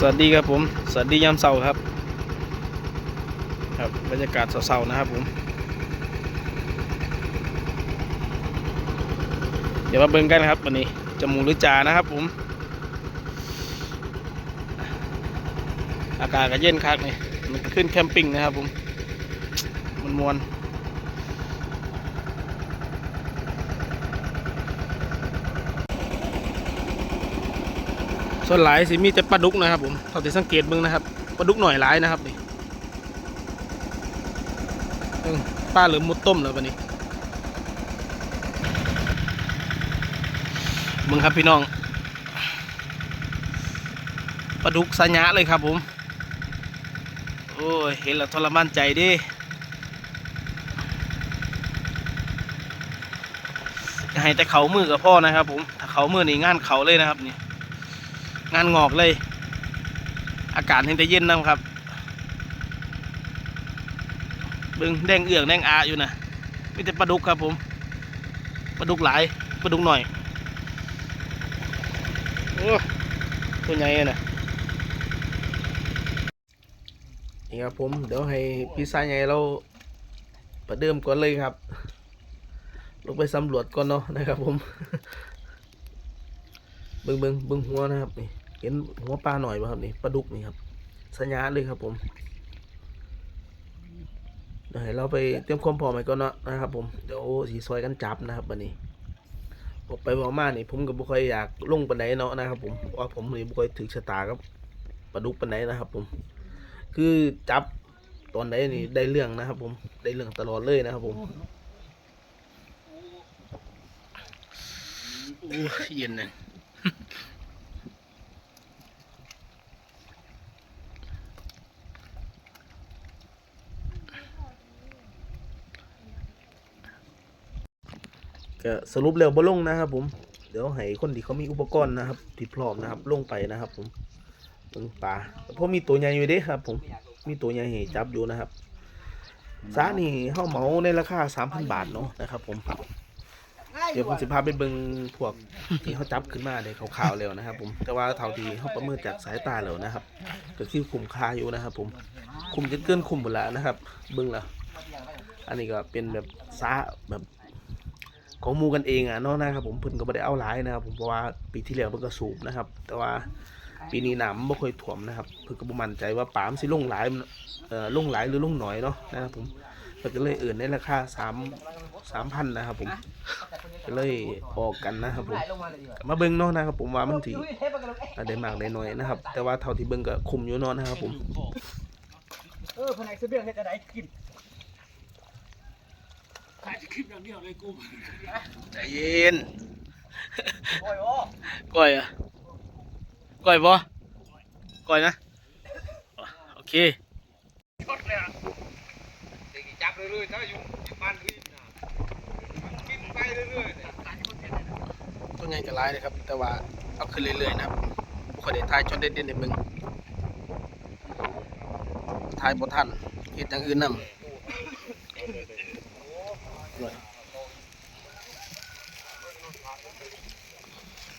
สวัสดีครับผม สวัสดียามเสาร์ครับ ครับบรรยากาศเสาร์ๆนะครับผม เดี๋ยวมาเบิ่งกันครับวันนี้จมูกหรือจ่านะครับผม อากาศก็เย็นคักนี่มันขึ้นแคมปิ้งนะครับผม มันมวน ส่วนหลายสิมีแต่ปลาดุกนะครับผมเท่าที่สังเกตเบิ่งนะครับปลาดุกหน่อยหลายนะครับนี่ป้าหลือมุดต้มแล้ววันนี้มึงครับพี่น้องปลาดุกสัญญาเลยครับผม โอ้ย เห็นแล้วทรมานใจดิให้แต่เขามือกับพ่อนะครับผม ถ้าเขามือนี่งานเขาเลยนะครับนี่ งานงอกเลย อากาศเห็นแต่เย็นนะครับเบึงแดงเอือกแดงอาอยู่นะมีแต่ปลาดุกครับผมปลาดุกหลายปลาดุกหน่อยโอ้ตัวใหญ่อะนะนี่ครับผมเดี๋ยวให้พี่ชายใหญ่เราประเดิมก่อนเลยครับ ลงไปสำรวจก่อนเนาะนะครับผมเบิ้งเบิ้งเบิ้งหัวนะครับนี่ เห็นหัวปลาหน่อยป่ะครับนี่ปลาดุกนี่ครับสัญญาเลยครับผมเดี๋ยวเราไปเตรียมความพร้อมไปก่อนเนาะนะครับ ผมเดี๋ยวสีซอยกันจับนะครับวันนี้บอกไปบอกมานี่ผมก็บ่ค่อยอยากลงปานไหนเนาะนะครับ ผมว่าผมนี่บ่ค่อยถึกชะตากับปลาดุกปานไหนนะครับ ผม คือจับตอนไหนนี่ได้เรื่องนะครับ ผมได้เรื่องตลอดเลยนะครับ ผมโอ้เย็นเลย ก็สรุปแล้วบ่ลงนะครับ ผมเดี๋ยวให้คนที่เขามีอุปกรณ์นะครับที่พร้อมนะครับ ลงไปนะครับ ผมเบิ่งปลาเพราะมีตัวใหญ่อยู่เด้ครับ ผมมีตัวใหญ่ให้จับอยู่นะครับสานี่เฮาเหมาในราคา3,000บาทเนาะนะครับ ผม เดี๋ยวผมสิพาไปเบิ่งพวกที่เขาจับขึ้นมาในขาวๆแล้วนะครับ ผมแต่ว่าเท่าที่เขาประเมินจากสายตาแล้วนะครับ ก็คือคุ้มค่าอยู่นะครับ ผมคุ้มจนเกินคุ้มหมดแล้วนะครับ เบิ่งแล้วอันนี้ก็เป็นแบบซาแบบ ของมูกันเองอะเนาะนะครับผมเพิ่นก็บ่ได้เอาหลายนะครับ ผมเพราะว่าปีที่แล้วเพิ่นก็สูบนะครับ แต่ว่าปีนี้น้ำบ่ค่อยท่วมนะครับเพิ่นก็บ่มั่นใจว่าปามสิลงหลายเอ่อลงหลายหรือลงหน้อยเนาะนะครับผมเพิ่นก็เลยเอื่นในราคา3 3,000นนะครับผมก็เลยออกกันนะครับผมมาเบิ่งเนาะนะครับผมว่ามันสิได้มากได้น้อยนะครับ แต่ว่าเท่าที่เบิ่งก็คุ้มอยู่เนาะนะครับผมเออแผนกเสบียงเฮ็ดจะได้กิน ขายคลิปอย่างเดียวเลยกูใจเย็นโอ้ยโอ้ก้อยอะก้อยบ่ก้อยนะ โอเคชดเลยอะเด็กจับเรื่อยๆถ้าอยู่บ้านรีบนะกินไปเรื่อยๆเนี่ยต้นใหญ่ก็ร้ายเลยครับ แต่ว่าเอาขึ้นเรื่อยๆนะครับบุคคลเด็ดทายจนเด็ดเด่นในเมืองทายบ่ทันเห็ดอย่างอื่นนำ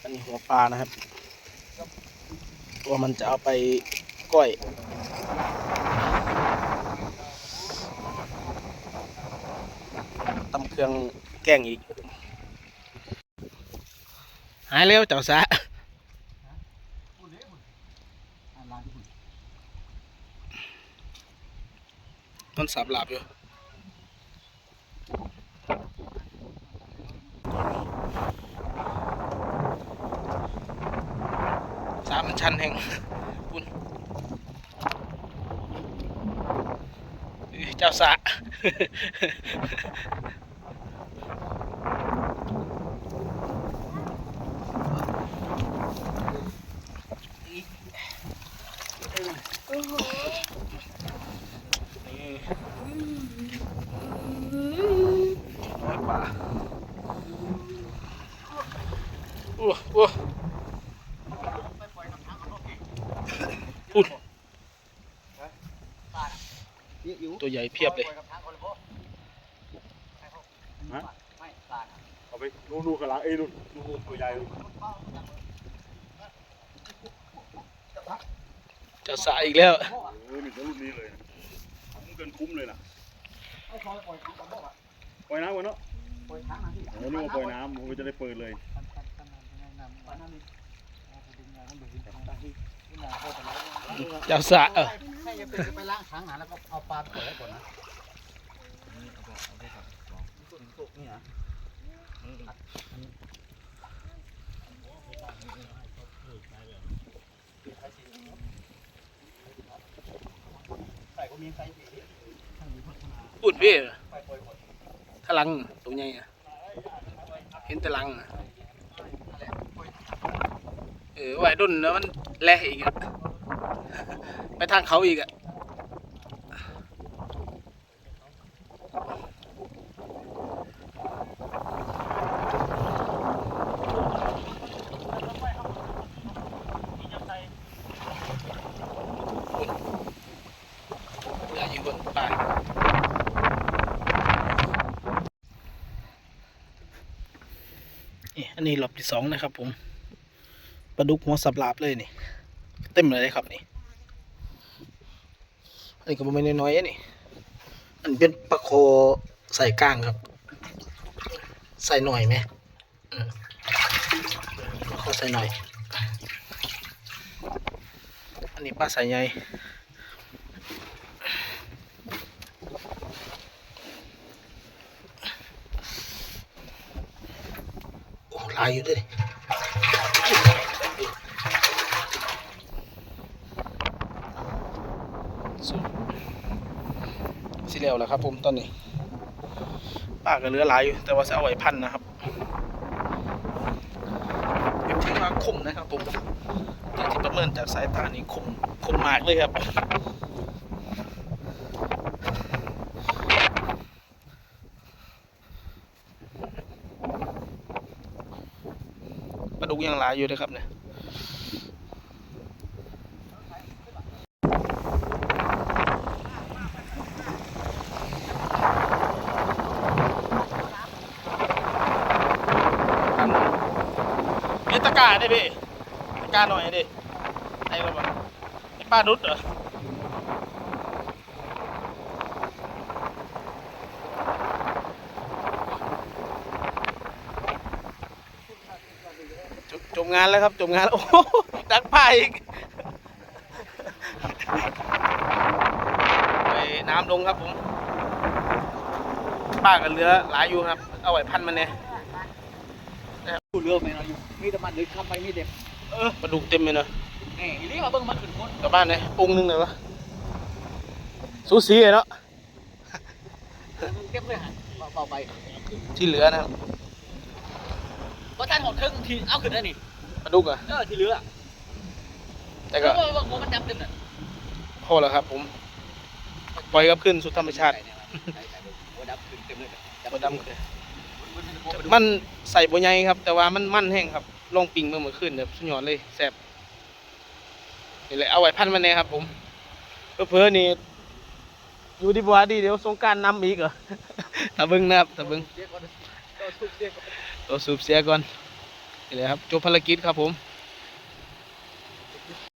อันนี้หัวปลานะครับ ตัวมันจะเอาไปก้อยตำเครื่องแกงอีก หายแล้วเจ้าสะมันสับหลับอยู่สามมัน ชันแห่งคุณเจ้าสะโอ้โอ้ ตัวใหญ่เพียบเลยเอาไปนู่นนู่นข้างหลังเอ้ยนู่นนู่นตัวใหญ่นู่นเจ้าสายอีกแล้วเออนี่จะรุ่นนี้เลยนะคุ้มเกินคุ้มเลยนะปล่อยน้ำก่อนเนาะโอ้นี่ว่าปล่อยน้ำมันจะได้เปิดเลย เจ้าสายเออให้ยายเป็นไปล้างถังหาแล้วก็เอาปลาไปปล่อยไว้ก่อนนะนี่นะปุ่นพี่ขลังตรงไงอะเห็นแต่หลังอะเออไหวดุนแล้วมัน แลอีกอะไปทางเขาอีกอะเหลืออยู่บนป่ายนี่อันนี้รอบที่สองนะครับผม ปลาดุกหัวสับลาบเลยนี่ เต็มเลยครับนี่อันนี้ก็ไม่น้อยๆอันนี่อันเป็นปลาโคใส่ก้างครับ ใส่หน่อยไหมอืมปลาโคใส่หน่อย อันนี้ปลาใส่ใหญ่โอ้ลายอยู่ด้วย สุดสิแล้วแหละครับผมตอนนี้ป้าก็เหลือหลายอยู่ แต่ว่าจะเอาไว้พันนะครับเป็นที่ว่าคมนะครับผมจากที่ประเมินจากสายตานี่คมคมมากเลยครับปลาดุกยังหลายอยู่เลยครับเนี่ย ตะกร้าด้พี่ตะกร้าหน่อยดิไอ้ระบบไอ้ป้าดุดเหรอจบจบงานแล้วครับจบงานแล้วโอ้โหดักผ้าอีกไปน้ำลงครับผมป้ากันเหลือหลายอยู่ครับ เอาไว้พันมันเนี่ย ดูเรือไปเนาะอยู่มีแต่มันเลยข้ามไปมีเด็กเออปลาดุกเต็มเลยเนอะนี่อีนี่มาเบิ่งมันขึ้นคนกลับบ้านเลยองค์หนึงเลยวะสูสีเลยเนาะเก็บเลยฮะเบาไปที่เหลือนะครับเพราะท่านหดครึ่งทีเอาขึ้นได้นี่ปลาดุกอะเออที่เหลือแต่ก็เออว่าหัวมันดำเต็มเลยพอแล้วครับ ผม ปล่อยกับขึ้นสู่ธรรมชาติหัวดำขึ้นเต็มเลยบ่ดำเลย มันใส่บัวใหญ่ครับ แต่ว่ามันมันแห้งครับลองปิงเมื่อเมื่อคืนแบบสุดยอดเลยแซ่บนี่แหละเอาไว้พันมันเนี่ยครับ ผมเพื่อๆนี่อยู่ดีบัวดีเดี๋ยวสงกรารนำอีกเหรอถ้าเบิ้งนะครับถ้าเบิ้งเสียก่อนก็ทุบเสียก่อนตัวสูบเสียก่อนนี่แหละครับจบภารกิจครับผม